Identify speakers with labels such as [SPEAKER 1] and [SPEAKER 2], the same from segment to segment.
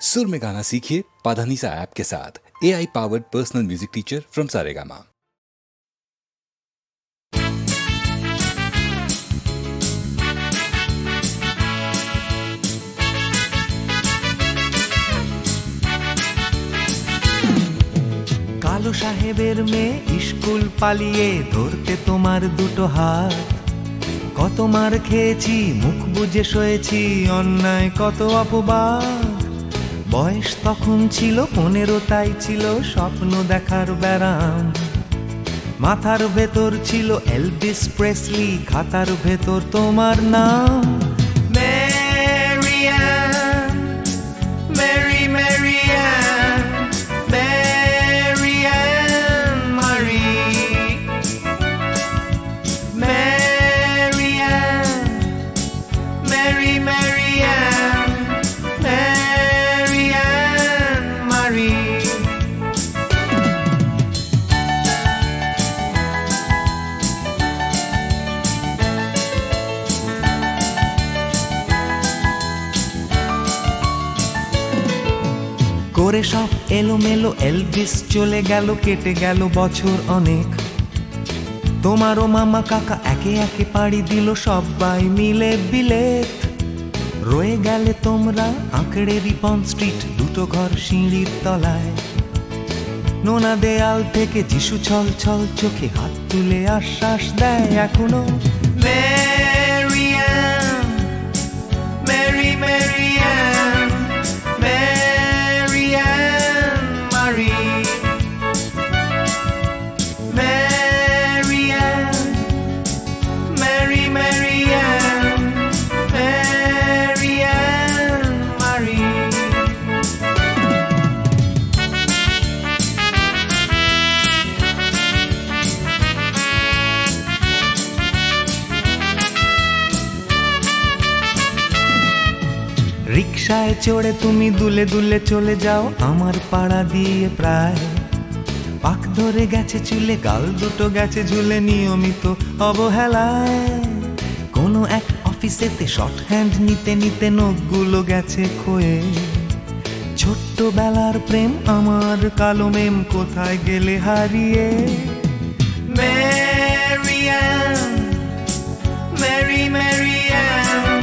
[SPEAKER 1] सुर में गाना सीखिए पाधानीसा ऐप के साथ A I powered personal music teacher from Saregama
[SPEAKER 2] কালো সাহেবের মেয়ে স্কুল পালিয়ে ধরতে তোমার দুটো হাত কত মার খেয়েছি মুখ বুজে শোয়েছি অন্যায় কত অপবাদ বয়স তখন ছিল পনেরো তাই ছিল, স্বপ্ন দেখার ব্যারাম। মাথার ভেতর ছিল এলভিস প্রেসলি, খাতার ভেতর তোমার নাম। সব এলোমেলো এলভিস চলে গেল, কেটে গেল বছর অনেক। তোমারও মামা কাকা একে একে পাড়ি দিল, সবাই মিলে বিলেত। রয়ে গেলে তোমরা আঁকড়ে রিপন স্ট্রিট, দুটো ঘর সিঁড়ির তলায়। নোনা দেয়াল থেকে যিশু ছল ছল চোখে হাত তুলে আশ্বাস দেয় এখনও। রিক্সায় চড়ে তুমি দুলে দুলে চলে যাও। আমার পাড়া দিয়ে প্রায় পাক ধরে গেছে চুলে গাল দুটো গেছে ঝুলে নিয়মিত অবহেলায়। কোনো এক অফিসেতে শর্ট হ্যান্ড নিতে নিতে নখগুলো গেছে ক্ষয়ে ছোট্টবেলার প্রেম আমার কালো মেম কোথায় গেলে হারিয়ে? ম্যারিয়ান Mary, Mary Ann,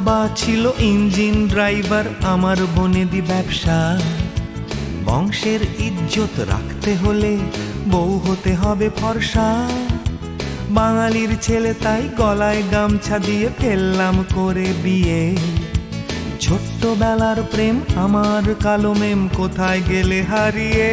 [SPEAKER 2] বাবা ছিল ইঞ্জিন ড্রাইভার, আমার বনেদি ব্যবসা। বংশের ইজ্জত রাখতে হলে বউ হতে হবে ফর্সা। বাঙালির ছেলে তাই গলায় গামছা দিয়ে ফেললাম করে বিয়ে। ছোট্টবেলার প্রেম আমার কালো মেম কোথায় গেলে হারিয়ে?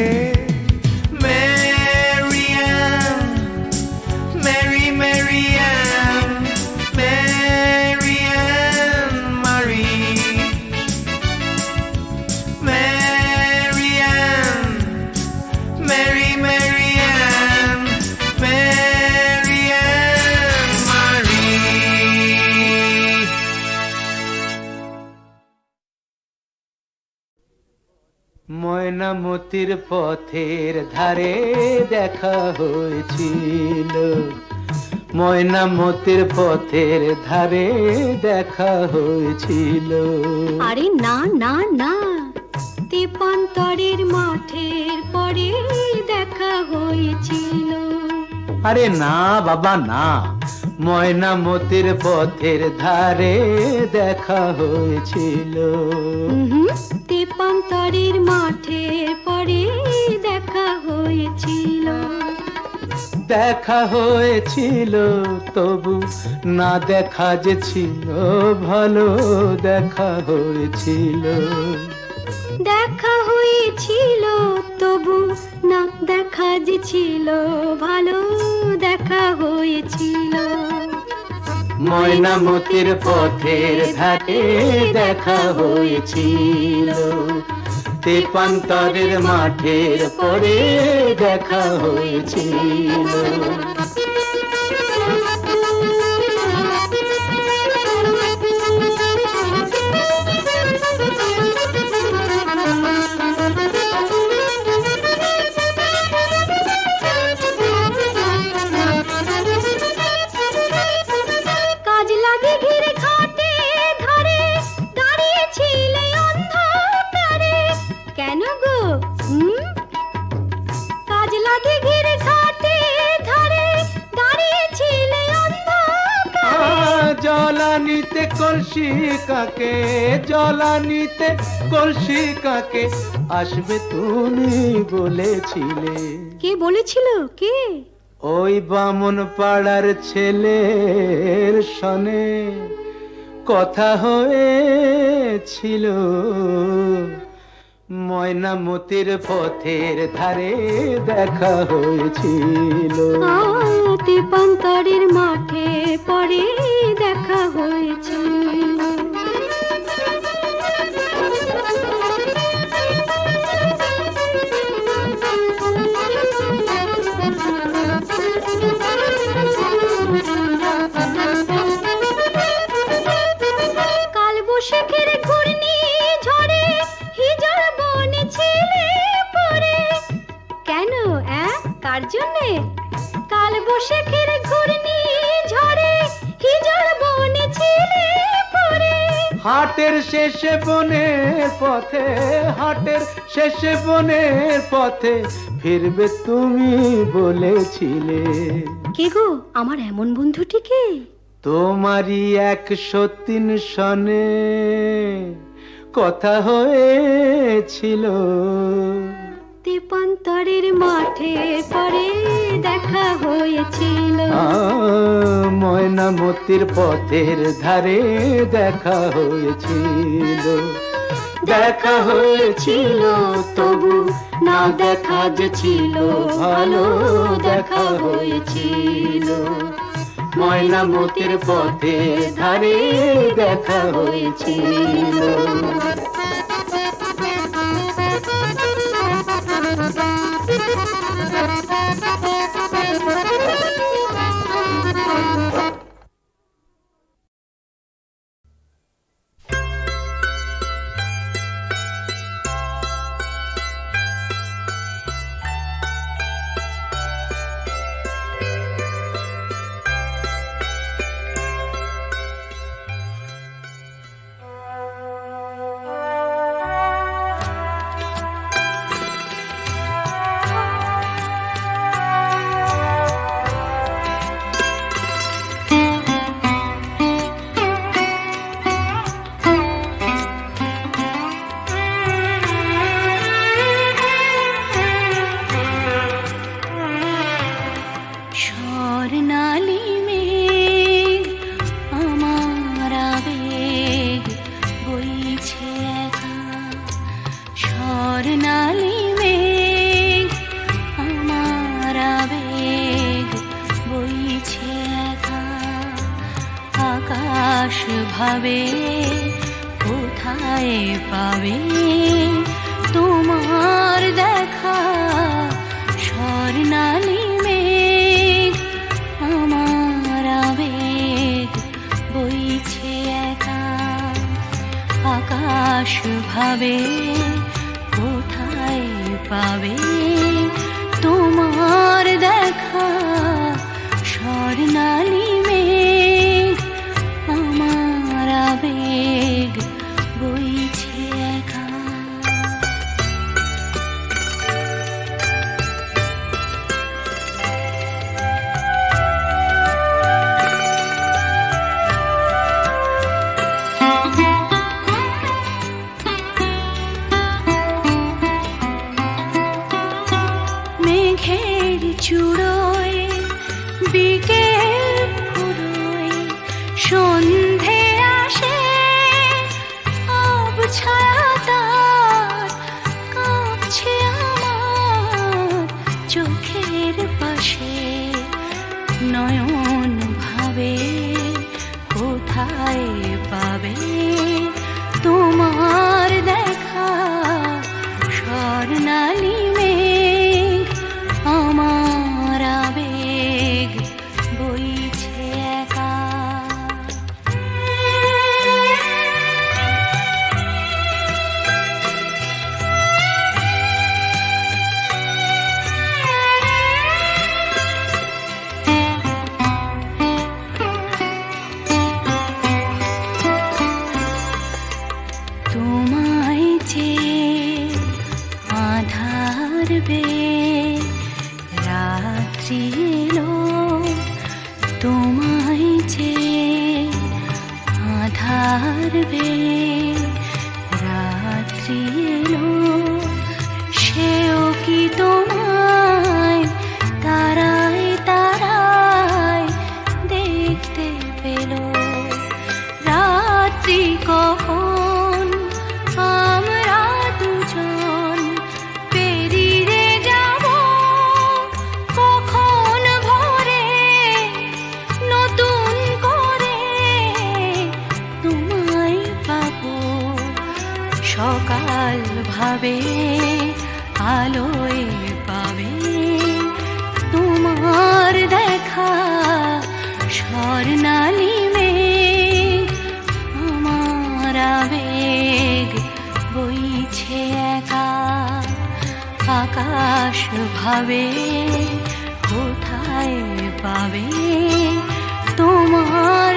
[SPEAKER 3] ময়নামতির পথের ধারে দেখা হয়েছিল। ময়নামতির পথের ধারে দেখা হয়েছিল।
[SPEAKER 4] আরে না না না। তেপান্তরের মাঠের পরে দেখা হয়েছিল।
[SPEAKER 3] আরে না বাবা না। ময়নামতির পথের ধারে দেখা হয়েছিল।
[SPEAKER 4] তেপান্তরের মাঠের পরে দেখা হয়েছিল।
[SPEAKER 3] দেখা হয়েছিল তবু না দেখা যে ছিল ভালো দেখা হয়েছিল।
[SPEAKER 4] দেখা হয়েছিল, তবু না দেখা যে ছিল, ভালো দেখা হয়েছিল।
[SPEAKER 3] ময়নামতির পথের ধারে দেখা হয়েছিল। তেপান্তরের মাঠের পরে দেখা হয়েছিল। কলসি কাকে জলানিতে কলসি কাকে আসবে তুমি বলেছিলে।
[SPEAKER 4] কে বলেছিল? কে?
[SPEAKER 3] ওই বামন পাড়ার ছেলের সনে কথা হয়েছিল। ময়নামতির পথের ধারে দেখা হয়েছিল।
[SPEAKER 4] তেপান্তরের মাঠে পরে দেখা হয়েছিল। কাল বৈশাখের কার জন্যে কাল ঘূর্ণি ঝড়ে হিজল বনে ছেলে পড়ে।
[SPEAKER 3] হাটের শেষে বনের পথে হাটের শেষে বনের পথে ফিরবে তুমি বলেছিলে।
[SPEAKER 4] কে গো? আমার এমন বন্ধুটিকে?
[SPEAKER 3] তোমারই একশো তিন সনে কথা হয়েছিল।
[SPEAKER 4] মাঠে পরে দেখা হয়েছিল।
[SPEAKER 3] ময়নামতির পথের ধারে দেখা হয়েছিল। দেখা হয়েছিল তবু না দেখা যে ছিল ভালো দেখা হয়েছিল। ময়নামতির পথের ধারে দেখা হয়েছিল।
[SPEAKER 5] নয়ন ভাবে কোথায় পাবে? আধার আকাশ ভাবে কোথায় পাবে? তোমার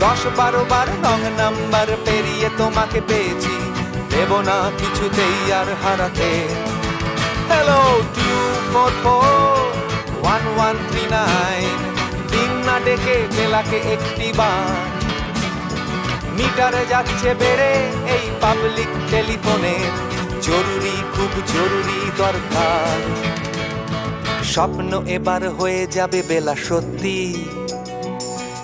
[SPEAKER 2] দশ বারো বার রং নাম্বার পেরিয়ে তোমাকে পেয়েছি। দেব না কিছুতেই আর হারাতে। Hello two four four one one three nine না ডেকে বেলাকে একটি বার। মিটারে যাচ্ছে বেড়ে এই পাবলিক টেলিফোনে জরুরি, খুব জরুরি দরকার। স্বপ্ন এবার হয়ে যাবে বেলা সত্যি।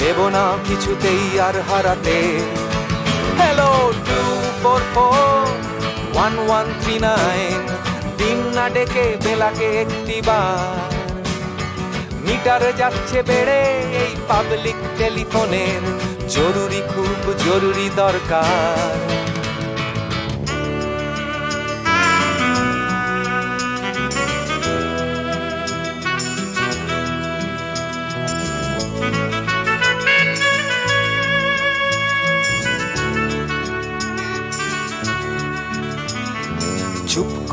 [SPEAKER 2] দেব না কিছুতেই আর হারাতে। Hello two four four one one three nine দিন না ডেকে বেলাকে একটি মিটার যাচ্ছে বেড়ে এই পাবলিক টেলিফোনের জরুরি খুব জরুরি দরকার।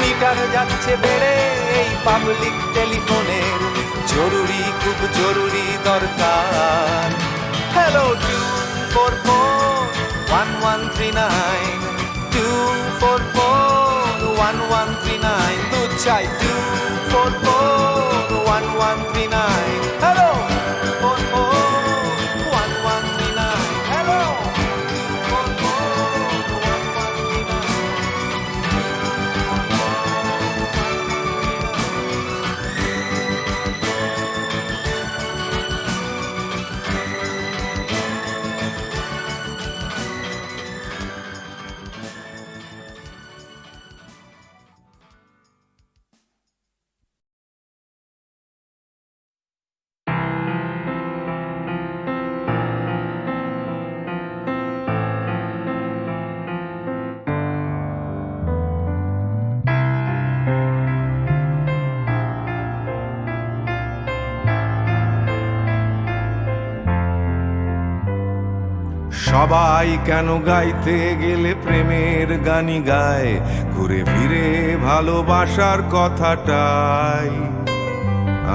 [SPEAKER 2] মিটার যাচ্ছে বেড়ে, এই পাবলিক টেলিফোনের জরুরি, খুব জরুরি দরকার। Hello two four four one one three nine two four four one one three nine দু চাই টু
[SPEAKER 6] সবাই কেন গাইতে গেলে প্রেমের গানি গায়? ঘুরে ফিরে ভালোবাসার কথাটাই।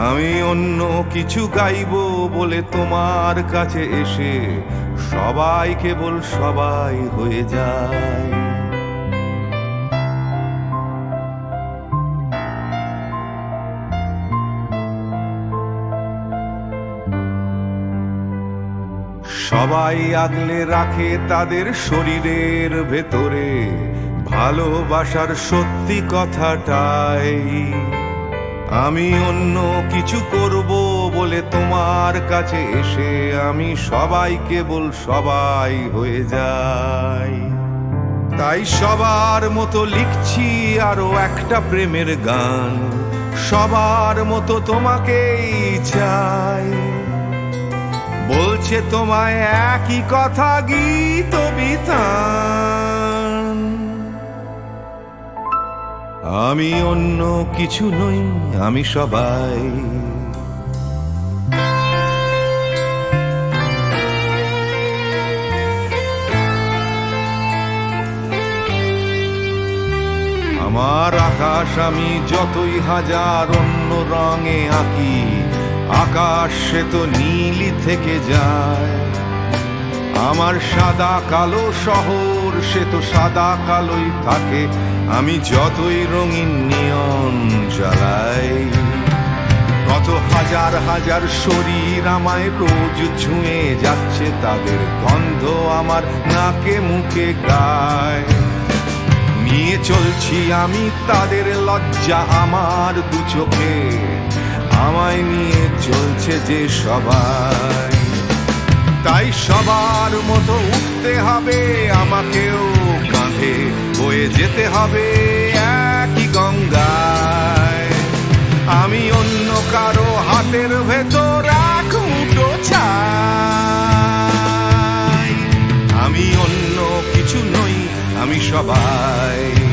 [SPEAKER 6] আমি অন্য কিছু গাইব বলে তোমার কাছে এসে সবাই কেবল সবাই হয়ে যায়। সবাই আগলে রাখে তাদের শরীরের ভেতরে। ভালোবাসার সত্যি কথাটাই। আমি অন্য কিছু করব বলে তোমার কাছে এসে আমি সবাই কেবল সবাই হয়ে যাই। তাই সবার মতো লিখছি আরও একটা প্রেমের গান। সবার মতো তোমাকেই চাই। বলছে তোমায় একই কথা গীত বিতান। আমি অন্য কিছু নই, আমি সবাই। আমার আকাশ আমি যতই হাজার অন্য রঙে আঁকি আকাশ তো নীলি থেকে যায়। আমার সাদা কালো শহর, সে তো সাদা কালোই থাকে। আমি যতই রঙিন নিয়ন জ্বালাই, কত হাজার হাজার শরীর আমায় রোজ ছুঁয়ে যাচ্ছে তাদের গন্ধ আমার নাকে মুখে গায়। নিয়ে চলছি আমি তাদের লজ্জা আমার দু চোখে। আমায় নিয়ে চলছে যে সবাই। তাই সবার মতো উঠতে হবে, আমাকেও কাঁধে বয়ে যেতে হবে একই গঙ্গায়। আমি অন্য কারও হাতের ভেতর এক মুঠো আমি অন্য কিছু নই, আমি সবাই।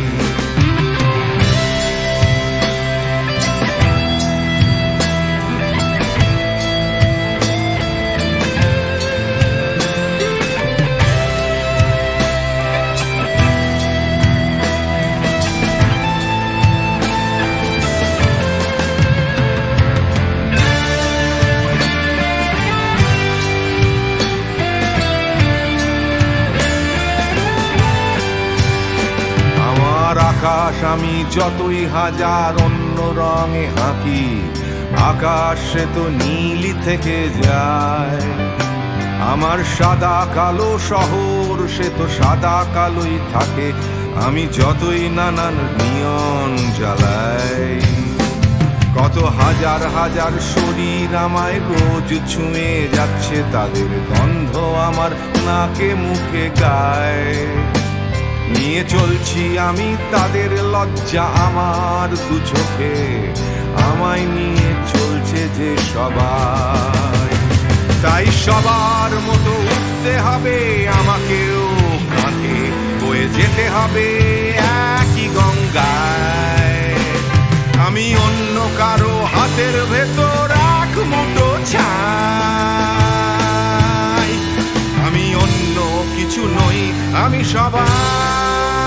[SPEAKER 6] আমি যতই হাজার অন্য রঙে আঁকি আকাশ সে তো নীলি থেকে যায়। আমার সাদা কালো শহর, সে তো সাদা কালোই থাকে। আমি যতই নানান নিয়ন জ্বালাই, কত হাজার হাজার শরীর আমায় রোজ ছুঁয়ে যাচ্ছে, তাদের গন্ধ আমার নাকে মুখে গায়। নিয়ে চলছি আমি তাদের লজ্জা আমার দু চোখে। আমায় নিয়ে চলছে যে সবাই। তাই সবার মতো উঠতে হবে, আমাকেও কাঁধে বয়ে যেতে হবে একই গঙ্গায়। আমি অন্য কারও হাতের ভেতর এক মুঠো ছাই। কিছু নই আমি সবাই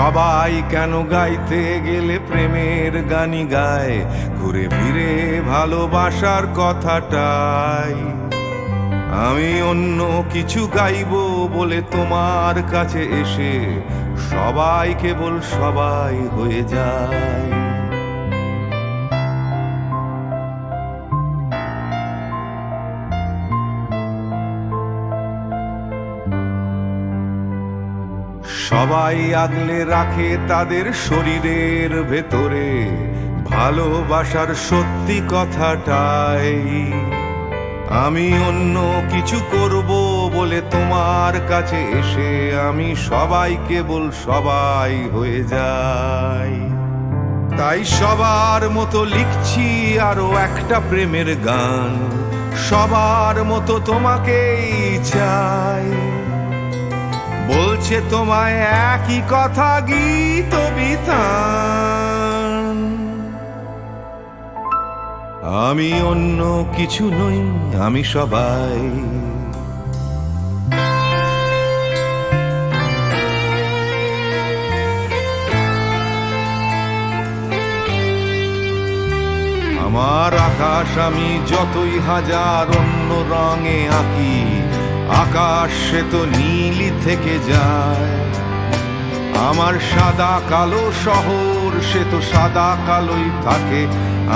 [SPEAKER 6] সবাই কেন গাইতে গেলে প্রেমের গানি গায়? ঘুরে ফিরে ভালোবাসার কথাটাই। আমি অন্য কিছু গাইব বলে তোমার কাছে এসে সবাই কেবল সবাই হয়ে যায়। সবাই আগলে রাখে তাদের শরীরের ভেতরে। ভালোবাসার সত্যি কথাটাই। আমি অন্য কিছু করব বলে তোমার কাছে এসে আমি সবাই কেবল সবাই হয়ে যাই। তাই সবার মতো লিখছি আরও একটা প্রেমের গান। সবার মতো তোমাকেই চাই। বলছে তোমায় একই কথা গীত বিতান। আমি অন্য কিছু নই, আমি সবাই। আমার আকাশ আমি যতই হাজার অন্য রঙে আঁকি আকাশ সে তো নীলি থেকে যায়। আমার সাদা কালো শহর, সে তো সাদা কালোই থাকে।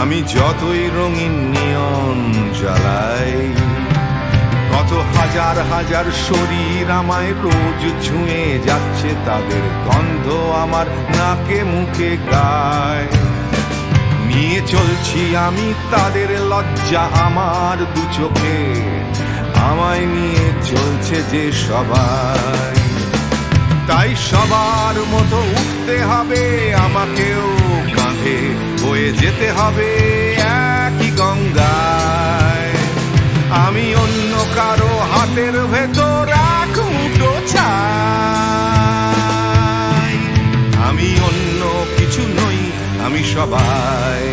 [SPEAKER 6] আমি যতই রঙিন নিয়ন জ্বালাই, কত হাজার হাজার শরীর আমায় রোজ ছুঁয়ে যাচ্ছে তাদের গন্ধ আমার নাকে মুখে গায়। নিয়ে চলছি আমি তাদের লজ্জা আমার দু চোখে। আমায় নিয়ে চলছে যে সবাই। তাই সবার মতো উঠতে হবে, আমাকেও কাঁধে বয়ে যেতে হবে একই গঙ্গায়। আমি অন্য কারও হাতের ভেতর এক মুঠো আমি অন্য কিছু নই, আমি সবাই।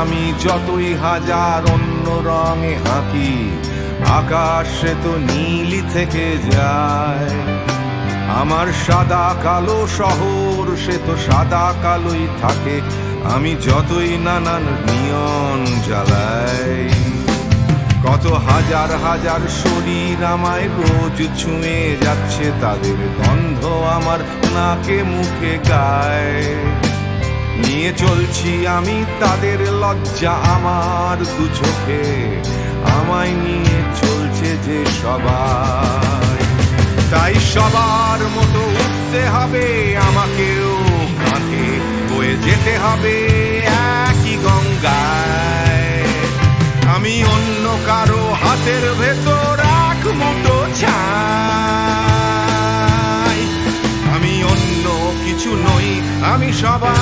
[SPEAKER 6] আমি যতই হাজার অন্য রঙে হাঁকি, আকাশ সে তো নীলি থেকে যায়। আমার সাদা কালো শহর, সে তো সাদা কালোই থাকে। আমি যতই নানান নিয়ন জ্বালাই, কত হাজার হাজার শরীর আমায় রোজ ছুঁয়ে যাচ্ছে, তাদের গন্ধ আমার নাকে মুখে গায়। নিয়ে চলছি আমি তাদের লজ্জা আমার দু চোখে। আমায় নিয়ে চলছে যে সবাই। তাই সবার মতো উঠতে হবে, আমাকেও কাঁধে বয়ে যেতে হবে একই গঙ্গায়। আমি অন্য কারও হাতের ভেতর এক মুঠো ছাই। আমি সবার